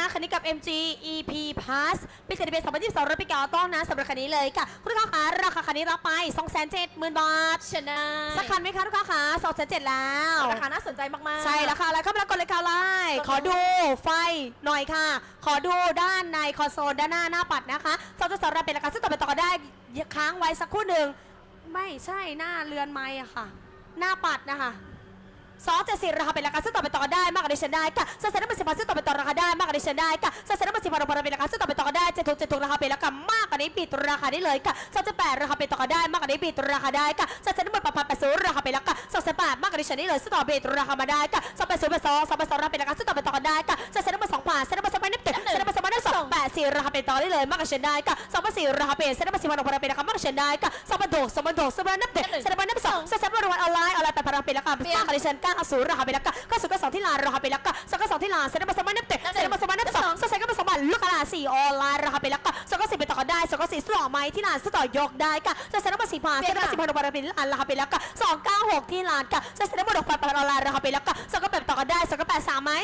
นะคันนี้กับ MG EP Plus ปีเกิดเดือน2022รถปีเก่าต้องนะสำหรับคันนี้เลยค่ะคุณลูกค้าคะราคาคันนี้รับไป 270,000 บาทชนะสักคันไหมคะลูกค้าคะ270แล้วราคาน่าสนใจมากๆ ใช่แล้วค่ะแล้วเข้ามาแล้วกดเลยค่ะไล่ขอดูไฟหน่อยค่ะ ขอดูด้านในคอนโซลด้านหน้าหน้าปัดนะคะสองจุดสองรับเป็นราคาซึ่งต่อไปต่อได้ค้างไว้สักครู่หนึ่งไม่ใช่หน้าเรือนไม้อะค่ะ หน้าปัดนะคะ สองเจ็ดสี่ราคาเป็นราคาซึ่งต่อไปต่อได้มากกว่าดิฉันได้ค่ะสัดส่วนน้ำมันสิบพันซึ่งต่อไปต่อราคาได้มากกว่าดิฉันได้ค่ะสัดส่วนน้ำมันสิบพันราคาเป็นราคาซึ่งต่อไปต่อได้เจ็ดถูกเจ็ดถูกราคาเป็นราคามากกว่านี้ปิดราคาได้เลยค่ะสองจุดแปดราคาเป็นต่อได้มากกว่านี้ปิดราคาได้ค่ะสัดส่วนน้ำมันแปดพันแปดศูนย์ราคาเป็นราคาสองจุดแปดมากกว่าดิฉันได้เลยซึ่งต่อไปราคามาได้ค่ะสองแปดศูนย์แปดสองสองแปดสองราคาเป็นราคาซึ่งต่อไปต่อได้ค่ะสัดส่วนน้ำมันสองพันสัดส่วนน้ำมันสองพันนับเจ็ดสัดส่วนน้ำมันสองพันนับสอง แปดสี่ราคาเป็นต่อได้เลยมากกว่าดิฉันได้ค่ะสองพันสี่ราคาเป็นสัดส่วนน้ำมันสิบพันราคาเป็นราคามากกว่าดิฉันได้ค่ะสองพันหกสองพันหกสองพันนับเจ็ดสัดส่วนน้ำมันนับสองสัดส่วนน้ำมันรางวัลออนไลน์ออนไลน์แปดพันราคาเป็นราคามากกว่าดิฉันเก้าศูนย์ราคาเป็นราคาเก้าศูนย์เก้าสองที่ลานราคาเป็นราคาสองเก้าสองที่ลานสัดส่วนน้ำมันสองพันนับเจ็ดสัดส่วนน้ำมันสองพันนับสองสัดส่วนน้ำมันสองพันลูกค้าสี่ออนไลน์ราคาเป็นราคาสองเก้าสิบเป็นต่อได้สองเก้าสี่ต่อไหมที่ลานต่อยกได้ค่ะสัดส่วนน้ำมันสี่พันสัดส่วนน้ำมันสี่พันราคาเป็นลานราคาเป็นราคาสองเก้าหกที่ลานค่ะสัดส่วนน้ำมันหกพันออนไลน์ราคาเป็นราคาสองเก้าแปด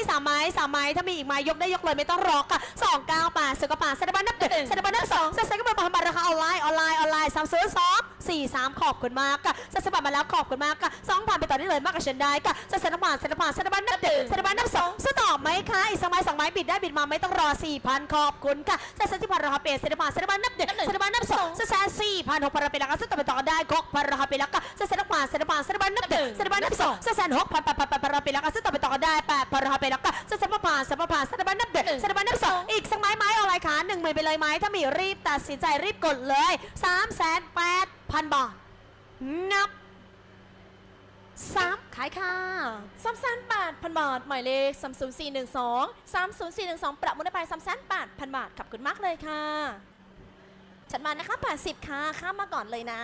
สามไม้สามไม้สามไม้ถ้ามีอีกไม้ยกได้ยกเลยไม่ต้องรอค่ะสองเก้าแปดสองเก้าแปดสัดส่วนน้ำมันนับเจ็ดสัดส่วนน้ำมันนับสองสัดส่วนน้ำมันพันบาทราคาออนไลน์ออนไลน์ออนไลน์สามซื้อสอง สี่สามขอบคุณมากค่ะสัดส่วนมาแล้วขอบคุณมากค่ะสองพันไปต่อได้เลยมากกว่าฉันได้ค่ะสัดส่วนน้ำมันสัดส่วนน้ำมันสัดส่วนน้ำมันนับเจ็ดสัดส่วนน้ำมันนับสองสตอบไหมคะอีกสองไม้สองไม้บิดได้บิดมาไม่ต้องรอสี่พันขอบคุณค่ะสัดส่วนที่พันราคาเปลี่ยนสัดส่วนน้ำมันสัดส่วนน้ำมันนับเจ็ดสัดส่วนน้ำมันนับสองสัดส่วนสี่พันหกพันราคาเป็นราคาซึ่งต่อไปต่อได้กพันราคาเป็นราคาสัดส่วนน้ำมันสัดส่วนน้ำมันสัดส่วนน้ำมันนับเจ็ดสัดส่วนน้ำมันนับสองสัดส่วนหกพันแปดพันแปดพันราคาเป็นราคาซึ่งต่อไปต่อได้แปดพันราคาเป็นราคาสัดส่วนน้ำมันสัดส่วนน้ำมันสัดส่วนน้ำมันนับเจ็ดสัดส่วนน้ำมันนับสองอีกสักไม้ไม้อะไรคะหนึ่งหมื่นไปเลยไหมถ้ามีรีบตัดสินใจรีบกดเลยสามแสนแปด พันบาท นับสามขายค่ะสามแสนแปดพันบาท หมายเลขสามศูนย์สี่หนึ่งสองสามศูนย์สี่หนึ่งสองประมูลได้ไปสามแสนแปดพันบาท ขอบคุณมากเลยค่ะ ฉันมานะคะแปดสิบค่ะ ข้ามมาก่อนเลยนะ